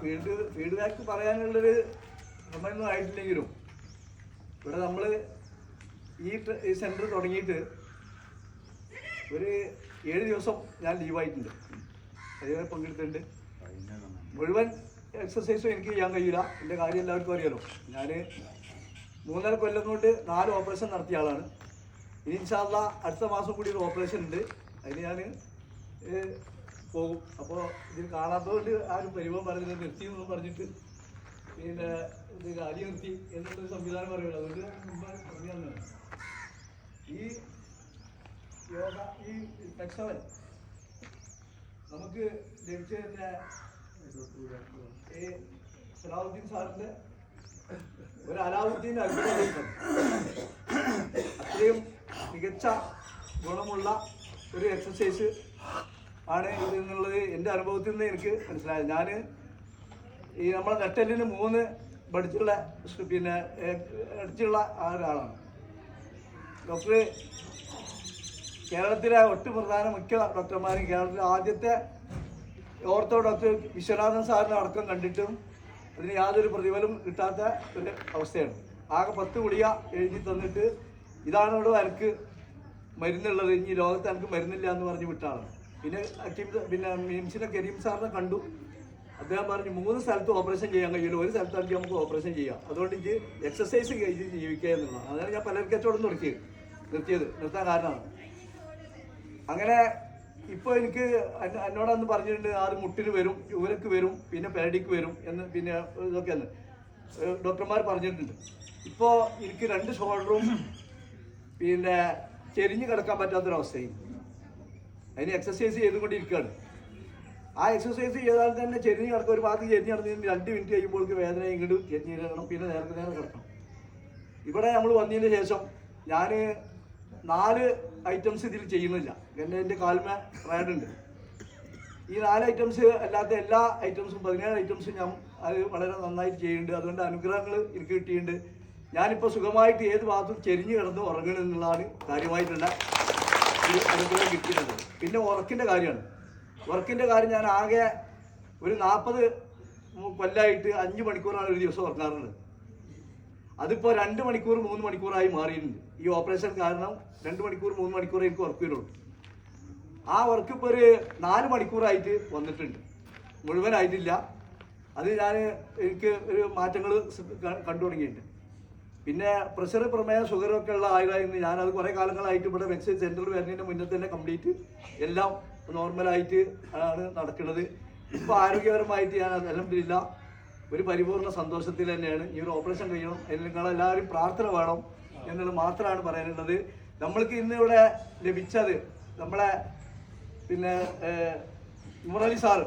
Field feedback പറയാനുള്ളൊരു സമയമൊന്നും ആയിട്ടില്ലെങ്കിലും ഇവിടെ നമ്മൾ ഈ ഈ സെന്റർ തുടങ്ങിയിട്ട് ഒരു ഏഴ് ദിവസം ഞാൻ ലീവായിട്ടുണ്ട് അതേപോലെ പങ്കെടുത്തിട്ടുണ്ട്. മുഴുവൻ എക്സസൈസും എനിക്ക് ചെയ്യാൻ കഴിയില്ല. എന്റെ കാര്യം എല്ലാവർക്കും അറിയാലോ. ഞാൻ മൂന്നര കൊല്ലം കൊണ്ട് നാല് ഓപ്പറേഷൻ നടത്തിയ ആളാണ്. ഇനി ഇൻഷാല്ല അടുത്ത മാസം കൂടി ഒരു ഓപ്പറേഷൻ ഉണ്ട്. അതിന് ഞാൻ പോകും. അപ്പോൾ ഇതിൽ കാണാത്തതുകൊണ്ട് ആരും പരിഭവം പറഞ്ഞില്ല നിർത്തി എന്നും പറഞ്ഞിട്ട്. പിന്നെ ഇത് കാര്യം നിർത്തി എന്നുള്ളൊരു സംവിധാനം പറയുള്ളൂ. അതുകൊണ്ട് മുമ്പ് പറഞ്ഞു തന്നതാണ്. ഈ യോഗ ഈ ഫ്ലെക്സവൻ നമുക്ക് ലഭിച്ചതിന്റെ ഈ സലാഹുദ്ദീൻ സാറിന്റെ ഒരു അലാവുദ്ദീൻ അത്ഭുതം അത്രയും മികച്ച ഗുണമുള്ള ഒരു എക്സസൈസ് ആണ് ഇത് എന്നുള്ളത് എന്റെ അനുഭവത്തിൽ നിന്ന് എനിക്ക് മനസ്സിലായത്. ഞാൻ ഈ നമ്മളെ നെട്ടലിന് മൂന്ന് പഠിച്ചുള്ള പിന്നെ അടിച്ചുള്ള ഒരാളാണ്. ഡോക്ടർ കേരളത്തിലെ ഒട്ടു പ്രധാന മുഖ്യ ഡോക്ടർമാരും കേരളത്തിലെ ആദ്യത്തെ ഓർത്തോ ഡോക്ടർ വിശ്വനാഥൻ സാറിനെ അടക്കം കണ്ടിട്ടും അതിന് യാതൊരു പ്രതിഫലം കിട്ടാത്ത ഒരു അവസ്ഥയാണ്. ആകെ പത്ത് ഗുളിക എഴുതി തന്നിട്ട് ഇതാണ് ഇവിടെ എനിക്ക് മരുന്നുള്ളത്. ഇനി ലോകത്ത് എനിക്ക് മരുന്നില്ല എന്ന് പറഞ്ഞ് വിട്ടാണ് പിന്നെ പിന്നെ മിംസിനെ കരീം സാറിനെ കണ്ടു. അദ്ദേഹം പറഞ്ഞു മൂന്ന് സ്ഥലത്ത് ഓപ്പറേഷൻ ചെയ്യാൻ കഴിയില്ല. ഒരു സ്ഥലത്താണെങ്കിൽ നമുക്ക് ഓപ്പറേഷൻ ചെയ്യാം. അതുകൊണ്ട് എനിക്ക് എക്സസൈസ് ചെയ്ത് ജീവിക്കുക എന്നുള്ളതാണ്. അതാണ് ഞാൻ പലർ കച്ചവടം നിർത്തിയത്. നിർത്തിയത്. നിർത്താൻ കാരണമാണ്. അങ്ങനെ ഇപ്പോൾ എനിക്ക് എന്നോടന്ന് പറഞ്ഞിട്ടുണ്ട് ആറ് മുട്ടിന് വരും ഇവരക്ക് വരും പിന്നെ പേടിക്ക് വരും എന്ന് പിന്നെ ഇതൊക്കെ എന്ന്. ഡോക്ടർമാർ പറഞ്ഞിട്ടുണ്ട്. ഇപ്പോൾ എനിക്ക് രണ്ട് ഷോൾഡറും പിന്നെ ചെരിഞ്ഞ് കിടക്കാൻ പറ്റാത്തൊരവസ്ഥയും അതിന് എക്സസൈസ് ചെയ്തുകൊണ്ടിരിക്കുകയാണ്. ആ എക്സസൈസ് ചെയ്താൽ തന്നെ ചെരിഞ്ഞ് കിടക്കുക ഒരു ഭാഗത്ത് ചെരിഞ്ഞ് കിടന്നു രണ്ട് മിനിറ്റ് കഴിയുമ്പോൾ വേദന ഇങ്ങോട്ട് ചെരിഞ്ഞ് കിടക്കണം പിന്നെ നേരത്തെ നേരെ കിടക്കണം. ഇവിടെ നമ്മൾ വന്നതിന് ശേഷം ഞാൻ നാല് ഐറ്റംസ് ഇതിൽ ചെയ്യുന്നില്ല. എന്റെ എന്റെ കാൽമ ഉണ്ട്. ഈ നാല് ഐറ്റംസ് അല്ലാത്ത എല്ലാ ഐറ്റംസും പതിനേഴ് ഐറ്റംസും ഞാൻ അത് വളരെ നന്നായിട്ട് ചെയ്യുന്നുണ്ട്. അതുകൊണ്ട് അനുഗ്രഹങ്ങൾ എനിക്ക് കിട്ടിയിട്ടുണ്ട്. ഞാനിപ്പോൾ സുഖമായിട്ട് ഏത് ഭാഗത്തും ചെരിഞ്ഞ് കിടന്ന് ഉറങ്ങണമെന്നുള്ളതാണ് കാര്യമായിട്ടുള്ള അനുഗ്രഹം കിട്ടിയിട്ടുണ്ട്. പിന്നെ വർക്കിന്റെ കാര്യമാണ്. വർക്കിന്റെ കാര്യം ഞാൻ ആകെ ഒരു നാൽപ്പത് കൊല്ലായിട്ട് അഞ്ച് മണിക്കൂറാണ് ഒരു ദിവസം ഉറങ്ങാറുള്ളത് അതിപ്പോൾ രണ്ട് മണിക്കൂർ മൂന്ന് മണിക്കൂറായി മാറിയിട്ടുണ്ട്. ഈ ഓപ്പറേഷൻ കാരണം രണ്ട് മണിക്കൂർ മൂന്ന് മണിക്കൂർ എനിക്ക് വർക്ക് വരുള്ളൂ. ആ വർക്ക് ഇപ്പോൾ ഒരു നാല് മണിക്കൂറായിട്ട് വന്നിട്ടുണ്ട്. മുഴുവനായിട്ടില്ല. അത് ഞാൻ എനിക്ക് ഒരു മാറ്റങ്ങൾ കണ്ടു തുടങ്ങിയിട്ടുണ്ട്. പിന്നെ പ്രഷർ പ്രമേയം ഷുഗറൊക്കെ ഉള്ള ആയതായിരുന്നു ഞാനത് കുറേ കാലങ്ങളായിട്ട് ഇവിടെ മെക്സിൻ സെന്ററിൽ വരുന്നതിന് മുന്നേ തന്നെ കംപ്ലീറ്റ് എല്ലാം നോർമലായിട്ട് ആണ് നടക്കുന്നത്. ഇപ്പോൾ ആരോഗ്യപരമായിട്ട് ഞാൻ അലഹമില്ല ഒരു പരിപൂർണ സന്തോഷത്തിൽ തന്നെയാണ്. ഈ ഒരു ഓപ്പറേഷൻ കഴിയണം. അതിന് നിങ്ങളെല്ലാവരും പ്രാർത്ഥന വേണം എന്നുള്ളത് മാത്രമാണ് പറയാനുള്ളത്. നമ്മൾക്ക് ഇന്ന് ഇവിടെ ലഭിച്ചത് നമ്മളെ പിന്നെ മുറലി സാറ്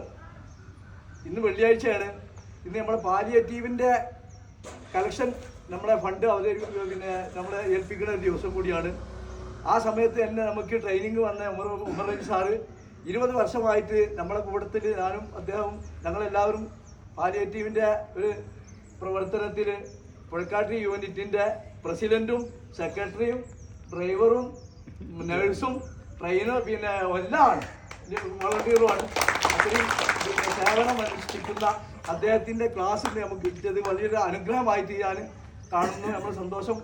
ഇന്ന് വെള്ളിയാഴ്ചയാണ്. ഇന്ന് നമ്മുടെ പാലിയേറ്റീവിന്റെ കളക്ഷൻ നമ്മളെ ഫണ്ട് അവതരിപ്പിക്കുക പിന്നെ നമ്മളെ ഏൽപ്പിക്കുന്ന ഒരു ദിവസം കൂടിയാണ്. ആ സമയത്ത് തന്നെ നമുക്ക് ട്രെയിനിങ് വന്ന ഉമർ ഉമർ അലി സാറ് ഇരുപത് വർഷമായിട്ട് നമ്മളെ കൂട്ടത്തിൽ ഞാനും അദ്ദേഹവും ഞങ്ങളെല്ലാവരും പാലിയേറ്റീവിന്റെ ഒരു പ്രവർത്തനത്തിൽ പുഴക്കാട്ടി യൂണിറ്റിന്റെ പ്രസിഡന്റും സെക്രട്ടറിയും ഡ്രൈവറും നഴ്സും ട്രെയിനർ പിന്നെ എല്ലാം വളണ്ടിയറുമാണ് അത്രയും സേവനം അനുഷ്ഠിക്കുന്ന അദ്ദേഹത്തിന്റെ ക്ലാസ്സിൽ നമുക്ക് കിട്ടിയത് വലിയൊരു അനുഗ്രഹമായിട്ട് ഞാൻ കാണുന്നു. നമ്മൾ സന്തോഷം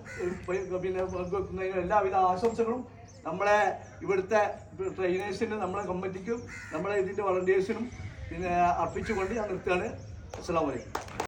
പിന്നെ പങ്കുവെക്കുന്നതിന് എല്ലാവിധ ആശംസകളും നമ്മളെ ഇവിടുത്തെ ട്രെയിനേഴ്സിന് നമ്മളെ കമ്മിറ്റിക്കും നമ്മളെ ഇതിന്റെ വളണ്ടിയേഴ്സിനും പിന്നെ അർപ്പിച്ചുകൊണ്ട് ഞാൻ നിർത്തുകയാണ്. അസ്സാം വലൈക്കും